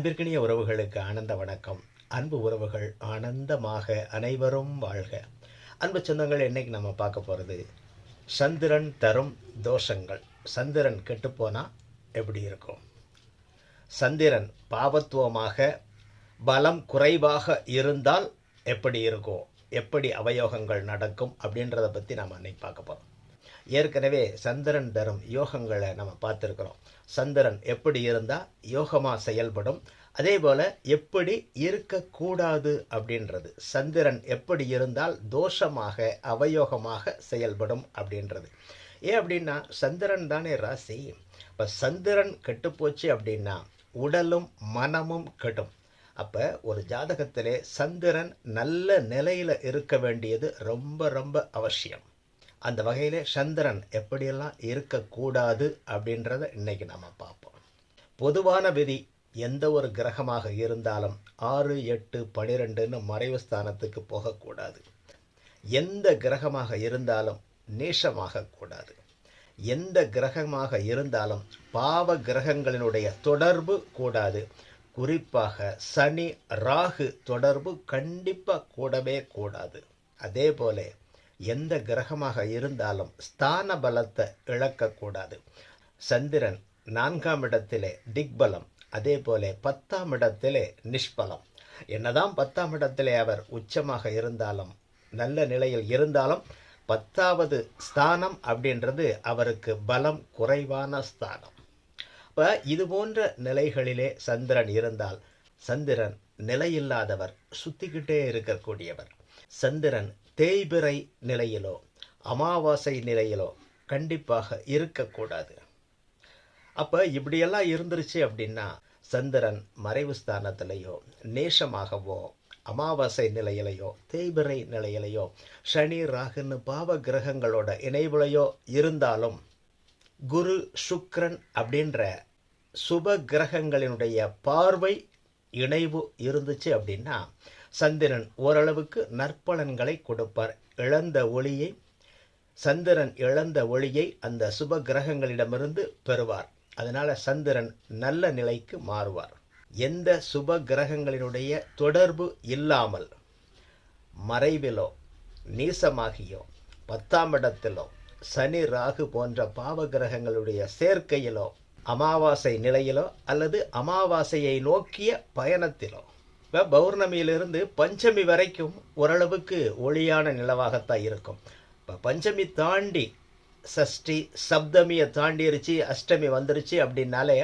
அன்பிற்கினிய உறவுகளுக்கு ஆனந்த வணக்கம். அன்பு உறவுகள் ஆனந்தமாக அனைவரும் வாழ்க. அன்பு சொந்தங்கள் இன்னைக்கு நம்ம பார்க்க போகிறது சந்திரன் தரும் தோஷங்கள். சந்திரன் கெட்டுப்போனால் எப்படி இருக்கும்? சந்திரன் பாவத்துவமாக பலம் குறைவாக இருந்தால் எப்படி இருக்கும்? எப்படி அவயோகங்கள் நடக்கும்? அப்படின்றத பற்றி நம்ம அன்னைக்கு பார்க்க போகிறோம் ஏற்கனவே சந்திரன் தரும் யோகங்களை நம்ம பார்த்துருக்குறோம். சந்திரன் எப்படி இருந்தால் யோகமாக செயல்படும். அதே போல் எப்படி இருக்கக்கூடாது அப்படின்றது. சந்திரன் எப்படி இருந்தால் தோஷமாக அவயோகமாக செயல்படும் அப்படின்றது. ஏன் அப்படின்னா சந்திரன் தானே ராசி. இப்போ சந்திரன் கெட்டுப்போச்சு அப்படின்னா உடலும் மனமும் கெடும். அப்போ ஒரு ஜாதகத்திலே சந்திரன் நல்ல நிலையில் இருக்க வேண்டியது ரொம்ப ரொம்ப அவசியம். அந்த வகையில் சந்திரன் எப்படியெல்லாம் இருக்கக்கூடாது அப்படின்றத இன்றைக்கி நம்ம பார்ப்போம். பொதுவான விதி எந்த ஒரு கிரகமாக இருந்தாலும் ஆறு எட்டு பனிரெண்டுன்னு மறைவு ஸ்தானத்துக்கு போகக்கூடாது. எந்த கிரகமாக இருந்தாலும் நேசமாகக்கூடாது எந்த கிரகமாக இருந்தாலும் பாவ கிரகங்களினுடைய தொடர்பு கூடாது. குறிப்பாக சனி ராகு தொடர்பு கண்டிப்பாக கூடவே கூடாது. அதே போல எந்த கிரகமாக இருந்தாலும் ஸ்தான பலத்தை இழக்கக்கூடாது. சந்திரன் நான்காம் இடத்திலே திக்பலம் அதே போல பத்தாம் இடத்திலே நிஷ்பலம். என்னதான் பத்தாம் இடத்திலே அவர் உச்சமாக இருந்தாலும் நல்ல நிலையில் இருந்தாலும் பத்தாவது ஸ்தானம் அப்படின்றது அவருக்கு பலம் குறைவான ஸ்தானம். இப்போ இது போன்ற நிலைகளிலே சந்திரன் இருந்தால் சந்திரன் நிலையில்லாதவர் சுத்திக்கிட்டே இருக்கக்கூடியவர். சந்திரன் தேய்பிறை நிலையிலோ அமாவாசை நிலையிலோ கண்டிப்பாக இருக்கக்கூடாது. அப்போ இப்படியெல்லாம் இருந்துருச்சு அப்படின்னா சந்திரன் மறைவு ஸ்தானத்திலேயோ நேசமாகவோ அமாவாசை நிலையிலையோ தேய்பிறை நிலையிலையோ சனி ராகுன்னு பாவ கிரகங்களோட இணைவுலையோ இருந்தாலும் குரு சுக்ரன் அப்படின்ற சுப கிரகங்களினுடைய பார்வை இணைவு இருந்துச்சு அப்படின்னா சந்திரன் ஓரளவுக்கு நற்பலன்களை கொடுப்பார். இழந்த ஒளியை சந்திரன் இழந்த ஒளியை அந்த சுப கிரகங்களிடமிருந்து பெறுவார். அதனால சந்திரன் நல்ல நிலைக்கு மாறுவார். எந்த சுப கிரகங்களினுடைய தொடர்பு இல்லாமல் மறைவிலோ நீசமாகியோ பத்தாம் இடத்திலோ சனி ராகு போன்ற பாவ கிரகங்களுடைய சேர்க்கையிலோ அமாவாசை நிலையிலோ அல்லது அமாவாசையை நோக்கிய பயணத்திலோ இப்போ பௌர்ணமியிலிருந்து பஞ்சமி வரைக்கும் ஓரளவுக்கு ஒளியான நிலவாகத்தான் இருக்கும். இப்போ பஞ்சமி தாண்டி சஷ்டி சப்தமியை தாண்டிருச்சு அஷ்டமி வந்துருச்சு அப்படின்னாலே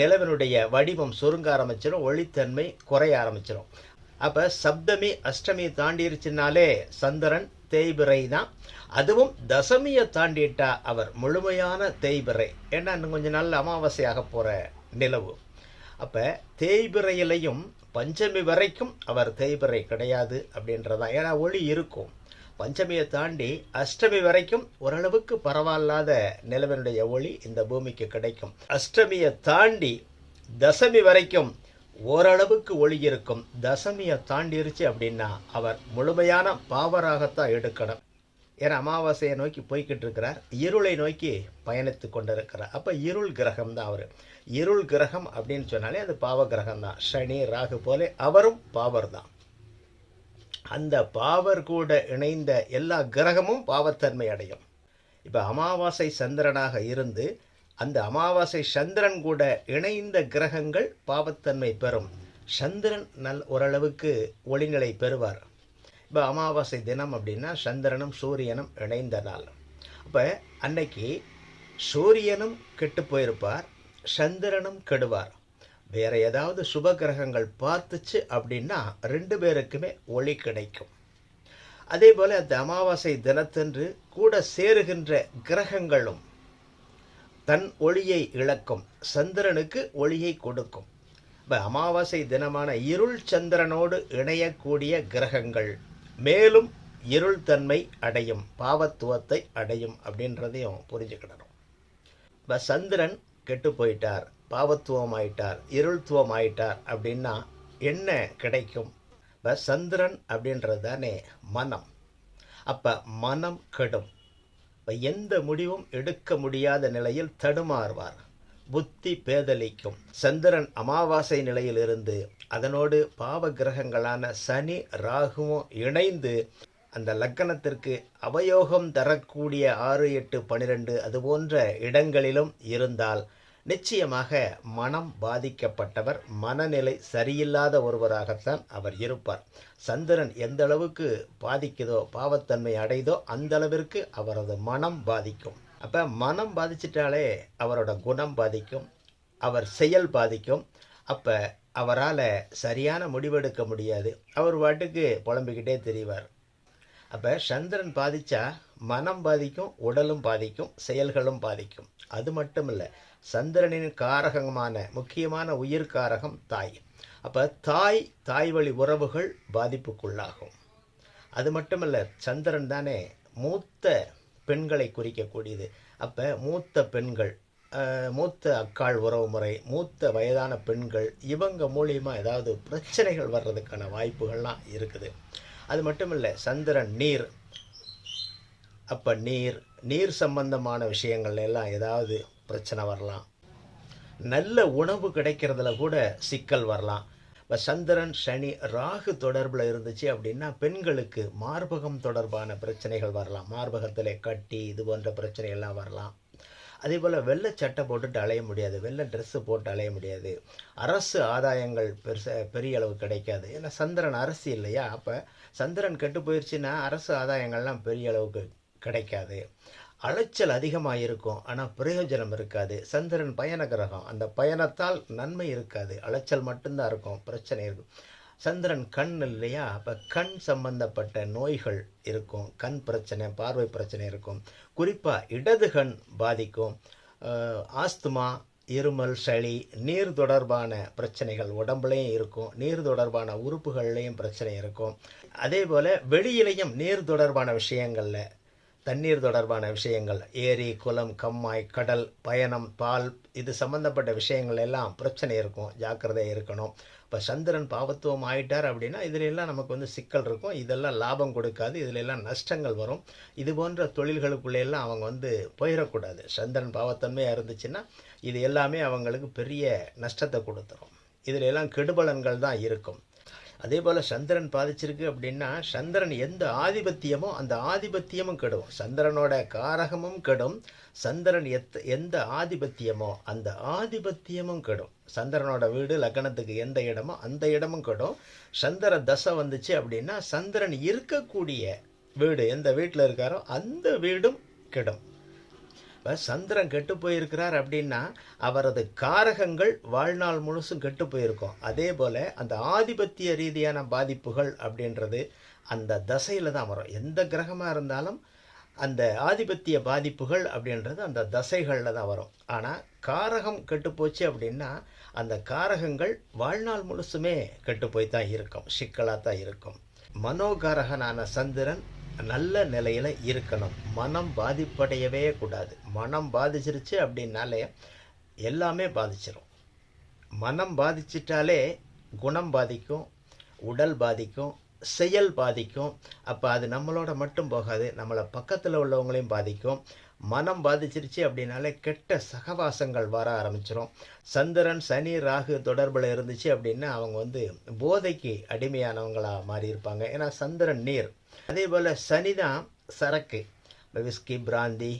நிலவினுடைய வடிவம் சுருங்க ஆரம்பிச்சிடும் ஒளித்தன்மை குறைய ஆரம்பிச்சிடும் அப்போ சப்தமி அஷ்டமி தாண்டிருச்சுனாலே சந்திரன் தேய்பிறை தான் அதுவும் தசமியை தாண்டிட்டா அவர் முழுமையான தேய்பிறை ஏன்னா இன்னும் கொஞ்சம் நாள் அமாவாசையாக போகிற நிலவு. அப்போ தேய்பிறையிலையும் பஞ்சமி வரைக்கும் அவர் தேய்பிறை கிடையாது அப்படின்றதான். ஏன்னா ஒளி இருக்கும். பஞ்சமியை தாண்டி அஷ்டமி வரைக்கும் ஓரளவுக்கு பரவாயில்லாத நிலவனுடைய ஒளி இந்த பூமிக்கு கிடைக்கும். அஷ்டமியை தாண்டி தசமி வரைக்கும் ஓரளவுக்கு ஒளி இருக்கும். தசமியை தாண்டிருச்சு அப்படின்னா அவர் முழுமையான பாவராகத்தான் எடுக்கணும். ஏன்னா அமாவாசையை நோக்கி போய்கிட்டு இருக்கிறார் இருளை நோக்கி பயணித்து கொண்டிருக்கிறார். அப்போ இருள் கிரகம் தான் அவர். இருள் கிரகம் அப்படின்னு சொன்னாலே அது பாவ கிரகம் தான். சனி ராகு போல அவரும் பாவர் தான். அந்த பாவர் கூட இணைந்த எல்லா கிரகமும் பாவத்தன்மை அடையும். இப்போ அமாவாசை சந்திரனாக இருந்து அந்த அமாவாசை சந்திரன் கூட இணைந்த கிரகங்கள் பாவத்தன்மை பெறும். சந்திரன் நல் ஓரளவுக்கு ஒளிநிலை பெறுவார். இப்போ அமாவாசை தினம் அப்படின்னா சந்திரனும் சூரியனும் இணைந்த நாள் அப்போ அன்னைக்கு சூரியனும் கெட்டு போயிருப்பார் சந்திரனும் கெடுவார். வேற ஏதாவது சுப கிரகங்கள் பார்த்துச்சு அப்படின்னா ரெண்டு பேருக்குமே ஒளி கிடைக்கும். அதே போல் அந்த அமாவாசை தினத்தன்று கூட சேருகின்ற கிரகங்களும் தன் ஒளியை இழக்கும் சந்திரனுக்கு ஒளியை கொடுக்கும். இப்போ அமாவாசை தினமான இருள் சந்திரனோடு இணையக்கூடிய கிரகங்கள் மேலும் இருள் தன்மை அடையும் பாவத்துவத்தை அடையும் அப்படின்றதையும் புரிஞ்சுக்கிடணும். இப்போ சந்திரன் கெட்டு போயிட்டார் பாவத்துவம் ஆயிட்டார் இருள்துவம் ஆயிட்டார் அப்படின்னா என்ன கிடைக்கும்? இப்போ சந்திரன் அப்படின்றது தானே மனம். அப்போ மனம் கெடும். இப்போ எந்த முடிவும் எடுக்க முடியாத நிலையில் தடுமாறுவார். புத்தி பேதலிக்கும். சந்திரன் அமாவாசை நிலையிலிருந்து அதனோடு பாவ கிரகங்களான சனி ராகுவும் இணைந்து அந்த லக்கணத்திற்கு அவயோகம் தரக்கூடிய ஆறு எட்டு பனிரெண்டு அது போன்ற இடங்களிலும் இருந்தால் நிச்சயமாக மனம் பாதிக்கப்பட்டவர் மனநிலை சரியில்லாத ஒருவராகத்தான் அவர் இருப்பார். சந்திரன் எந்த அளவுக்கு பாதிக்குதோ பாவத்தன்மை அடைதோ அந்த அளவிற்கு அவரது மனம் பாதிக்கும். அப்போ மனம் பாதிச்சிட்டாலே அவரோட குணம் பாதிக்கும் அவர் செயல் பாதிக்கும். அப்போ அவரால் சரியான முடிவெடுக்க முடியாது. அவர் வாட்டுக்கு புலம்பிக்கிட்டே தெரிவார். அப்போ சந்திரன் பாதித்தா மனம் பாதிக்கும் உடலும் பாதிக்கும் செயல்களும் பாதிக்கும். அது மட்டும் இல்லை சந்திரனின் காரகமான முக்கியமான உயிர் காரகம் தாய். அப்போ தாய் தாய் வழி உறவுகள் பாதிப்புக்குள்ளாகும். அது மட்டும் இல்லை சந்திரன் தானே மூத்த பெண்களை குறிக்கக்கூடியது. அப்போ மூத்த பெண்கள் மூத்த அக்காள் உறவு முறை மூத்த வயதான பெண்கள் இவங்க மூலியமாக ஏதாவது பிரச்சனைகள் வர்றதுக்கான வாய்ப்புகள்லாம் இருக்குது. அது மட்டும் இல்லை சந்திரன் நீர் அப்போ நீர் நீர் சம்பந்தமான விஷயங்கள்ல எல்லாம் ஏதாவது பிரச்சனை வரலாம். நல்ல உணவு கிடைக்கிறதுல கூட சிக்கல் வரலாம். இப்போ சந்திரன் சனி ராகு தொடர்பில் இருந்துச்சு அப்படின்னா பெண்களுக்கு மார்பகம் தொடர்பான பிரச்சனைகள் வரலாம். மார்பகத்தில் கட்டி இது போன்ற பிரச்சனைகள்லாம் வரலாம். அதே போல் வெள்ளை சட்டை போட்டுட்டு அலைய முடியாது. வெள்ளை ட்ரெஸ்ஸு போட்டு அலைய முடியாது. அரசு ஆதாயங்கள் பெருச பெரிய அளவு கிடைக்காது. ஏன்னா சந்திரன் அரசு இல்லையா? அப்போ சந்திரன் கெட்டு போயிடுச்சுன்னா அரசு ஆதாயங்கள்லாம் பெரிய அளவுக்கு கிடைக்காது. அலைச்சல் அதிகமாக இருக்கும் ஆனால் பிரயோஜனம் இருக்காது. சந்திரன் பயண கிரகம். அந்த பயணத்தால் நன்மை இருக்காது. அலைச்சல் மட்டும்தான் இருக்கும். பிரச்சனை இருக்கும். சந்திரன் கண் இல்லையா? அப்போ கண் சம்பந்தப்பட்ட நோய்கள் இருக்கும். கண் பிரச்சனை பார்வை பிரச்சனை இருக்கும். குறிப்பாக இடது கண் பாதிக்கும். ஆஸ்துமா இருமல் சளி நீர் தொடர்பான பிரச்சனைகள் உடம்புலையும் இருக்கும். நீர் தொடர்பான உறுப்புகள்லேயும் பிரச்சனை இருக்கும். அதே போல் வெளியிலையும் நீர் தொடர்பான விஷயங்களில் தண்ணீர் தொடர்பான விஷயங்கள் ஏரி குளம் கம்மாய் கடல் பயணம் பால் இது சம்பந்தப்பட்ட விஷயங்கள் எல்லாம் பிரச்சனை இருக்கும் ஜாக்கிரதையாக இருக்கணும். இப்போ சந்திரன் பாவத்துவம் ஆயிட்டார் அப்படின்னா இதிலெல்லாம் நமக்கு வந்து சிக்கல் இருக்கும். இதெல்லாம் லாபம் கொடுக்காது இதிலெல்லாம் நஷ்டங்கள் வரும். இது போன்ற தொழில்களுக்குள்ளெல்லாம் அவங்க வந்து போயிடக்கூடாது. சந்திரன் பாவத்தன்மையாக இருந்துச்சுன்னா இது எல்லாமே அவங்களுக்கு பெரிய நஷ்டத்தை கொடுத்துரும். இதிலெல்லாம் கெடுபலன்கள் தான் இருக்கும். அதே போல் சந்திரன் பாதிச்சிருக்கு அப்படின்னா சந்திரன் எந்த ஆதிபத்தியமோ அந்த ஆதிபத்தியமும் கெடும். சந்திரனோட காரகமும் கெடும். சந்திரன் எத் எந்த ஆதிபத்தியமோ அந்த ஆதிபத்தியமும் கெடும். சந்திரனோட வீடு லக்னத்துக்கு எந்த இடமோ அந்த இடமும் கெடும். சந்திர தசை வந்துச்சு அப்படின்னா சந்திரன் இருக்கக்கூடிய வீடு எந்த வீட்டில் இருக்காரோ அந்த வீடும் கெடும். இப்போ சந்திரன் கெட்டு போயிருக்கிறார் அப்படின்னா அவரது காரகங்கள் வாழ்நாள் முழுசும் கெட்டு போயிருக்கும். அதே போல் அந்த ஆதிபத்திய ரீதியான பாதிப்புகள் அப்படின்றது அந்த தசையில் தான் வரும். எந்த கிரகமாக இருந்தாலும் அந்த ஆதிபத்திய பாதிப்புகள் அப்படின்றது அந்த தசைகளில் தான் வரும். ஆனால் காரகம் கெட்டு போச்சு அப்படின்னா அந்த காரகங்கள் வாழ்நாள் முழுசுமே கெட்டு போய் தான் இருக்கும். சிக்கலாக தான் இருக்கும். மனோகாரகனான சந்திரன் நல்ல நிலையில் இருக்கணும். மனம் பாதிப்படையவே கூடாது. மனம் பாதிச்சிருச்சு அப்படின்னாலே எல்லாமே பாதிச்சிடும் மனம் பாதிச்சிட்டாலே குணம் பாதிக்கும் உடல் பாதிக்கும் செயல் பாதிக்கும். அப்போ அது நம்மளோட மட்டும் போகாது நம்மளை பக்கத்தில் உள்ளவங்களையும் பாதிக்கும். மனம் பாதிச்சிருச்சு அப்படின்னாலே கெட்ட சகவாசங்கள் வர ஆரம்பிச்சிடும் சந்திரன் சனி ராகு தொடர்பில் இருந்துச்சு அப்படின்னா அவங்க வந்து போதைக்கு அடிமையானவங்களாக மாறி இருப்பாங்க ஏன்னா சந்திரன் நீர். அதே போல் சனி தான் சரக்கு. விஸ்கி பிராந்தி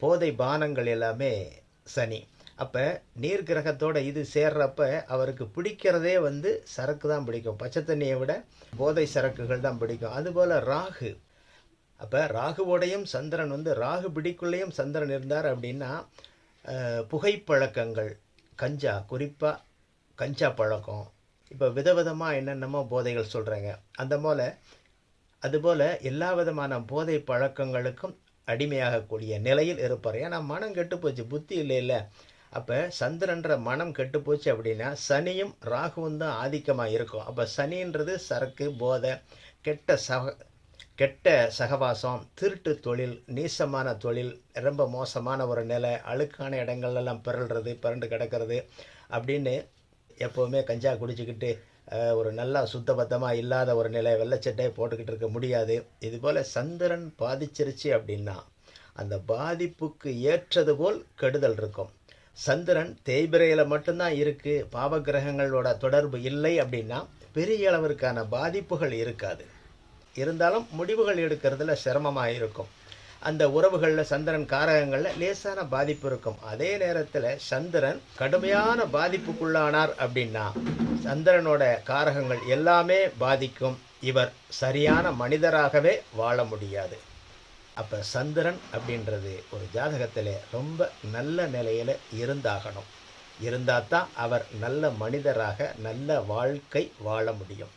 போதை பானங்கள் எல்லாமே சனி. அப்போ நீர் கிரகத்தோட இது சேர்றப்ப அவருக்கு பிடிக்கிறதே வந்து சரக்கு தான் பிடிக்கும். பச்சை தண்ணியை விட போதை சரக்குகள் தான் பிடிக்கும். அதுபோல் ராகு. அப்போ ராகுவோடையும் சந்திரன் வந்து ராகு பிடிக்குள்ளேயும் சந்திரன் இருந்தார் அப்படின்னா புகைப்பழக்கங்கள். கஞ்சா குறிப்பாக கஞ்சா பழக்கம். இப்போ விதவிதமாக என்னென்னமோ போதைகள் சொல்கிறாங்க அந்த போல் அதுபோல் எல்லா விதமான போதை பழக்கங்களுக்கும் அடிமையாகக்கூடிய நிலையில் இருப்பார் ஏன்னா மனம் கெட்டு போச்சு புத்தி இல்லை இல்லை அப்போ சந்திரன்ற மனம் கெட்டு போச்சு அப்படின்னா சனியும் ராகுவும் தான் ஆதிக்கமாக இருக்கும். அப்போ சனின்றது சரக்கு போதை கெட்ட சக கெட்ட சகவாசம் திருட்டு தொழில் நீசமான தொழில் ரொம்ப மோசமான ஒரு நிலை அழுக்கான இடங்கள்லாம் பிறல்றது பிறண்டு கிடக்கிறது அப்படின்னு எப்போவுமே கஞ்சா குடிச்சிக்கிட்டு ஒரு நல்லா சுத்தபத்தமாக இல்லாத ஒரு நிலை வெள்ளச்சட்டையை போட்டுக்கிட்டு இருக்க முடியாது. இதுபோல் சந்திரன் பாதிச்சிருச்சு அப்படின்னா அந்த பாதிப்புக்கு ஏற்றது போல் கெடுதல் இருக்கும். சந்திரன் தேய்பிரையில் மட்டும்தான் இருக்குது பாவகிரகங்களோட தொடர்பு இல்லை அப்படின்னா பெரிய அளவிற்கான பாதிப்புகள் இருக்காது. இருந்தாலும் முடிவுகள் எடுக்கிறதுல சிரமமாக இருக்கும். அந்த உறவுகளில் சந்திரன் காரகங்களில் லேசான பாதிப்பு இருக்கும். அதே நேரத்தில் சந்திரன் கடுமையான பாதிப்புக்குள்ளானார் அப்படின்னா சந்திரனோட காரகங்கள் எல்லாமே பாதிக்கும். இவர் சரியான மனிதராகவே வாழ முடியாது. அப்போ சந்திரன் அப்படின்றது ஒரு ஜாதகத்தில் ரொம்ப நல்ல நிலையில் இருந்தாகணும். இருந்தால் தான் அவர் நல்ல மனிதராக நல்ல வாழ்க்கை வாழ முடியும்.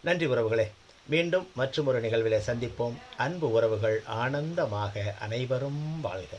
நன்றி உறவுகளே. மீண்டும் மற்றும் ஒரு நிகழ்வில் சந்திப்போம். அன்பு உறவுகள் ஆனந்தமாக அனைவரும் வாழ்க.